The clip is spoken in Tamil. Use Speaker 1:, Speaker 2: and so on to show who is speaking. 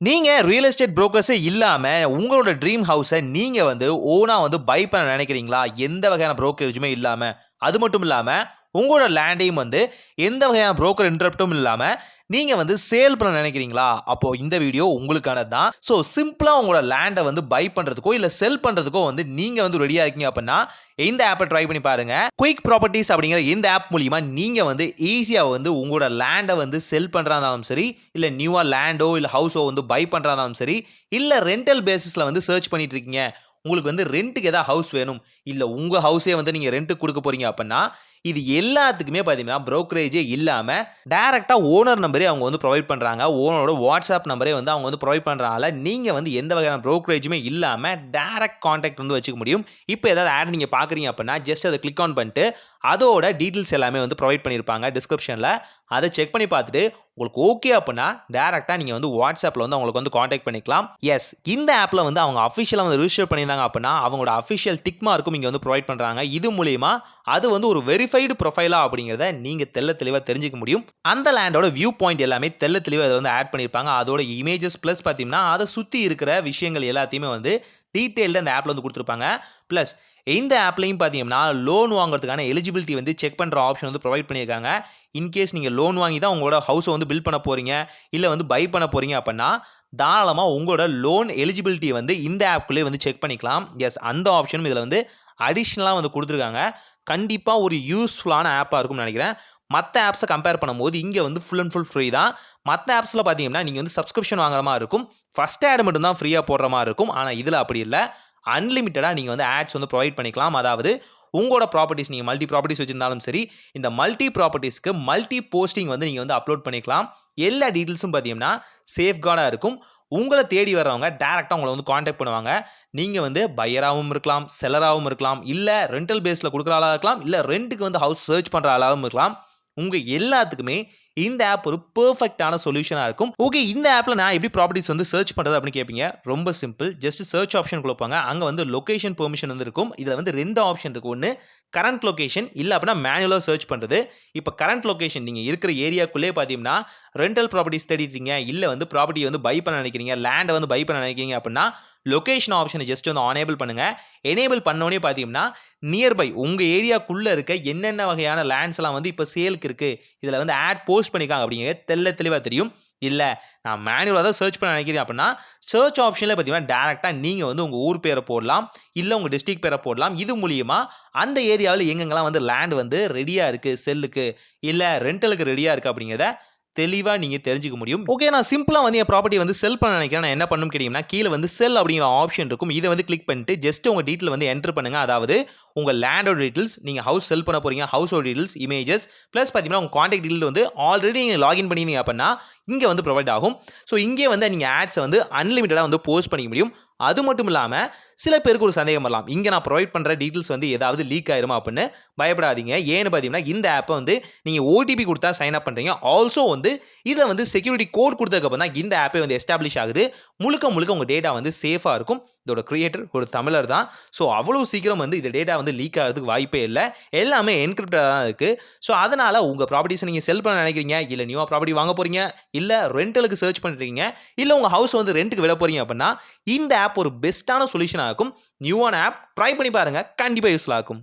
Speaker 1: நீங்கள் ரியல் எஸ்டேட் புரோக்கர்ஸே இல்லாமல் உங்களோட ட்ரீம் ஹவுஸை நீங்கள் வந்து ஓனாக வந்து பை பண்ண நினைக்கிறீங்களா? எந்த வகையான புரோக்கரேஜுமே இல்லாமல் அது மட்டும் இல்லாமல் உங்களோட லேண்டையும் வந்து எந்த வகையான புரோக்கர் இன்டரப்டும் இல்லாமல் நீங்கள் வந்து சேல் பண்ண நினைக்கிறீங்களா? அப்போது இந்த வீடியோ உங்களுக்கானது தான் ஸோ சிம்பிளாக உங்களோட லேண்டை வந்து பை பண்ணுறதுக்கோ இல்லை செல் பண்ணுறதுக்கோ வந்து நீங்கள் வந்து ரெடியாக இருக்கீங்க அப்படின்னா இந்த ஆப்பை ட்ரை பண்ணி பாருங்கள் குயிக் ப்ராப்பர்ட்டிஸ் அப்படிங்கிற இந்த ஆப் மூலிமா நீங்கள் வந்து ஈஸியாக வந்து உங்களோட லேண்டை வந்து செல் பண்ணுறதா இருந்தாலும் சரி இல்லை நியூவாக லேண்டோ இல்லை ஹவுஸோ வந்து பை பண்ணுறாந்தாலும் இருந்தாலும் சரி இல்லை ரெண்டல் பேசிஸில் வந்து சர்ச் பண்ணிட்டு இருக்கீங்க. உங்களுக்கு வந்து ரெண்ட்டுக்கு எதாவது ஹவுஸ் வேணும் இல்லை உங்கள் ஹவுஸே வந்து நீங்கள் ரெண்ட்டுக்கு கொடுக்க போகிறீங்க அப்படின்னா இது எல்லாத்துக்குமே பார்த்தீங்கன்னா ப்ரோக்கரேஜே இல்லாமல் டேரெக்டாக ஓனர் நம்பரே அவங்க வந்து ப்ரொவைட் பண்ணுறாங்க ஓனரோட வாட்ஸ்அப் நம்பரே வந்து அவங்க வந்து ப்ரொவைட் பண்ணுறனால நீங்கள் வந்து எந்த வகையான ப்ரோக்கரேஜுமே இல்லாமல் டேரக்ட் காண்டாக்ட் வந்து வச்சுக்க முடியும். இப்போ ஏதாவது ஆட் நீங்கள் பார்க்குறீங்க அப்படின்னா ஜஸ்ட் அதை கிளிக் ஆன் பண்ணிட்டு அதோட டீட்டெயில்ஸ் எல்லாமே வந்து ப்ரொவைட் பண்ணியிருப்பாங்க டிஸ்கிரிப்ஷனில் அதை செக் பண்ணி பார்த்துட்டு உங்களுக்கு ஓகே அப்படின்னா டேரெக்டாக நீங்கள் வந்து வாட்ஸ்அப்பில் வந்து அவங்களுக்கு வந்து காண்டாக்ட் பண்ணிக்கலாம். எஸ் இந்த ஆப்பில் வந்து அவங்க அஃபிஷியலாக வந்து ரிஜிஸ்டர் பண்ணியிருந்தாங்க அப்படின்னா அவங்களோட அஃபிஷியல் டிக் மார்க்கும் இங்கே வந்து ப்ரொவைட் பண்ணுறாங்க இது மூலிமா அது வந்து ஒரு வெரிஃபைடு ப்ரொஃபைலா அப்படிங்கிறத நீங்கள் தெல்ல தெளிவாக தெரிஞ்சிக்க முடியும். அந்த லேண்டோட வியூ பாயிண்ட் எல்லாமே தெல்ல தெளிவாக அதை வந்து ஆட் பண்ணியிருப்பாங்க. அதோட இமேஜஸ் ப்ளஸ் பார்த்தீங்கன்னா அதை சுற்றி இருக்கிற விஷயங்கள் எல்லாத்தையுமே வந்து டீட்டெயில்டு அந்த ஆப்பில் வந்து கொடுத்துருப்பாங்க. ப்ளஸ் இந்த ஆப்லையும் பார்த்தீங்கன்னா லோன் வாங்குறதுக்கான எலிஜிபிலிட்டி வந்து செக் பண்ணுற ஆப்ஷன் வந்து ப்ரொவைட் பண்ணியிருக்காங்க. இன்கேஸ் நீங்கள் லோன் வாங்கி தான் உங்களோட ஹவுஸை வந்து பில்ட் பண்ண போகிறீங்க இல்லை வந்து பை பண்ண போகிறீங்க அப்படின்னா தாராளமாக உங்களோட லோன் எலிஜிபிலிட்டி வந்து இந்த ஆப்குள்ளே வந்து செக் பண்ணிக்கலாம். எஸ் அந்த ஆப்ஷனும் இதில் வந்து அடிஷ்னலாக வந்து கொடுத்துருக்காங்க. கண்டிப்பாக ஒரு யூஸ்ஃபுல்லான ஆப்பாக இருக்கும்னு நினைக்கிறேன். மற்ற ஆப்ஸை கம்பேர் பண்ணும்போது இங்கே வந்து ஃபுல் அண்ட் ஃபுல் ஃப்ரீ தான். மற்ற ஆப்ஸில் பார்த்தீங்கன்னா நீங்கள் வந்து சப்ஸ்கிரிப்ஷன் வாங்குற மாதிரி இருக்கும். ஃபஸ்ட் ஆட் மட்டும் தான் ஃப்ரீயாக போடுற மாதிரி இருக்கும். ஆனால் இதில் அப்படி இல்லை. அன்லிமிட்டடாக நீங்கள் வந்து ஆட்ஸ் வந்து ப்ரொவைட் பண்ணிக்கலாம். அதாவது உங்களோட ப்ராப்பர்ட்டிஸ் நீங்கள் மல்டி ப்ராப்பர்ட்டிஸ் வச்சிருந்தாலும் சரி இந்த மல்டி ப்ராப்பர்ட்டிஸ்க்கு மல்டி போஸ்டிங் வந்து நீங்கள் வந்து அப்லோட் பண்ணிக்கலாம். எல்லா டீட்டெயில்ஸும் பார்த்தீங்கன்னா சேஃப்கார்டாக இருக்கும். உங்களை தேடி வர்றவங்க டேரெக்டாக உங்களை வந்து காண்டாக்ட் பண்ணுவாங்க. நீங்கள் வந்து பையராகவும் இருக்கலாம் செல்லராகவும் இருக்கலாம் இல்லை ரெண்டல் பேஸில் கொடுக்குற ஆளாக இருக்கலாம் இல்லை ரெண்ட்டுக்கு வந்து ஹவுஸ் சர்ச் பண்ணுற ஆளாகவும் இருக்கலாம். உங்கள் எல்லாத்துக்குமே இந்த ஆப் ஒரு பெர்ஃபெக்டான சொல்யூஷனாக இருக்கும். ஓகே இந்த ஆப்பில் நான் எப்படி ப்ராப்பர்ட்டிஸ் வந்து சர்ச் பண்ணுறது அப்படின்னு கேட்பீங்க ரொம்ப சிம்பிள் ஜஸ்ட் சர்ச் ஆப்ஷன் கொடுப்பாங்க அங்கே வந்து லொகேஷன் பெர்மிஷன் வந்து இருக்கும். இதில் வந்து ரெண்டு ஆப்ஷன் இருக்குது ஒன்று கரண்ட் லொகேஷன் இல்லை அப்படின்னா மேனுவலாக சர்ச் பண்ணுறது இப்போ கரண்ட் லொக்கேஷன் நீங்கள் இருக்கிற ஏரியாக்குள்ளே பார்த்தீங்கன்னா ரெண்டல் ப்ராப்பர்ட்டிஸ் தேடிட்டீங்க. இல்லை வந்து ப்ராப்பர்ட்டி வந்து பை பண்ண நினைக்கிறீங்க. லேண்டை வந்து பை பண்ண நினைக்கிறீங்க அப்படின்னா லொகேஷன் ஆப்ஷனை ஜஸ்ட் வந்து ஆனேபிள் பண்ணுங்கள் எனேபிள் பண்ணோடனே பார்த்தீங்கன்னா நியர்பை உங்கள் ஏரியாக்குள்ளே இருக்க என்னென்ன வகையான லேண்ட்ஸ்லாம் வந்து இப்போ சேலுக்கு இருக்குது இதில் வந்து ஆட் போஸ்ட் பண்ணிக்காங்க அப்படிங்கிறது தெல்ல தெளிவாக தெரியும். இல்லை நான் மேனுவலாக தான் சர்ச் பண்ண நினைக்கிறேன் அப்படின்னா சர்ச் ஆப்ஷனில் பார்த்தீங்கன்னா டேரெக்டாக நீங்கள் வந்து உங்கள் ஊர் பேரை போடலாம் இல்லை உங்கள் டிஸ்ட்ரிக்ட் பேரை போடலாம். இது மூலியமாக அந்த ஏரியாவில் எங்கெங்கெல்லாம் வந்து லேண்ட் வந்து ரெடியாக இருக்குது செல்லுக்கு இல்லை ரெண்டலுக்கு ரெடியாக இருக்குது அப்படிங்கிறத தெளிவாக நீங்கள் தெரிஞ்சுக்க முடியும். ஓகே நான் சிம்பிளாக வந்து என் ப்ராப்பர்ட்டி வந்து செல் பண்ண நினைக்கிறேன். நான் என்ன பண்ணணும் கேட்டிங்கன்னா கீழே வந்து செல் அப்படிங்கிற ஆப்ஷன் இருக்கும். இதை வந்து கிளிக் பண்ணிட்டு ஜஸ்ட் உங்கள் டீட்டெயில் வந்து என்டர் பண்ணுங்கள் அதாவது உங்கள் லேண்டோட டீட்டெயில்ஸ் நீங்கள் ஹவுஸ் செல் பண்ண போகிறீங்க ஹவுஸோட டீட்டெயில்ஸ் இமேஜஸ் ப்ளஸ் பார்த்தீங்கன்னா உங்கள் காண்டாக்ட் டீட்டெயில் வந்து ஆல்ரெடி நீங்கள் லாகின் பண்ணிங்க அப்படின்னா இங்கே வந்து ப்ரொவைட் ஆகும். ஸோ இங்கே வந்து நீங்கள் ஆட்ஸை வந்து அன்லிமிட்டடாக வந்து போஸ்ட் பண்ணிக்க முடியும். அது மட்டும் இல்லாமல் சில பேருக்கு ஒரு சந்தேகம் வரலாம். இங்கே நான் ப்ரொவைட் பண்ணுற டீட்டெயில்ஸ் வந்து ஏதாவது லீக் ஆயிருமா அப்படின்னு பயப்படாதீங்க. ஏன்னு பார்த்தீங்கன்னா இந்த ஆப்பை வந்து நீங்கள் ஓடிபி கொடுத்தா சைன் அப் பண்ணுறீங்க ஆல்சோ வந்து இதில் வந்து செக்யூரிட்டி கோட் கொடுத்ததுக்கப்புறம் தான் இந்த ஆப்பே வந்து எஸ்டாப்ளிஷ் ஆகுது. முழுக்க முழுக்க உங்கள் டேட்டா வந்து சேஃபாக இருக்கும். இதோட கிரியேட்டர் ஒரு தமிழர் தான். ஸோ அவ்வளோ சீக்கிரம் வந்து இந்த டேட்டா வந்து லீக் ஆகிறதுக்கு வாய்ப்பே இல்லை. எல்லாமே என்கிரிப்டாக தான் இருக்குது ஸோ அதனால் உங்கள் ப்ராப்பர்ட்டிஸை நீங்கள் செல் பண்ண நினைக்கிறீங்க? இல்லை நியூவாக ப்ராப்பர்ட்டி வாங்க போகிறீங்க இல்லை ரெண்டலுக்கு சர்ச் பண்ணுறீங்க இல்லை உங்கள் ஹவுஸ் வந்து ரெண்ட்டுக்கு விட போகிறீங்க அப்படின்னா இந்த ஆப் ஒரு பெஸ்ட்டான சொல்யூஷனாக இருக்கும் நியூவான ஆப் ட்ரை பண்ணி பாருங்கள் கண்டிப்பாக யூஸ்ஃபுல்லாக இருக்கும்.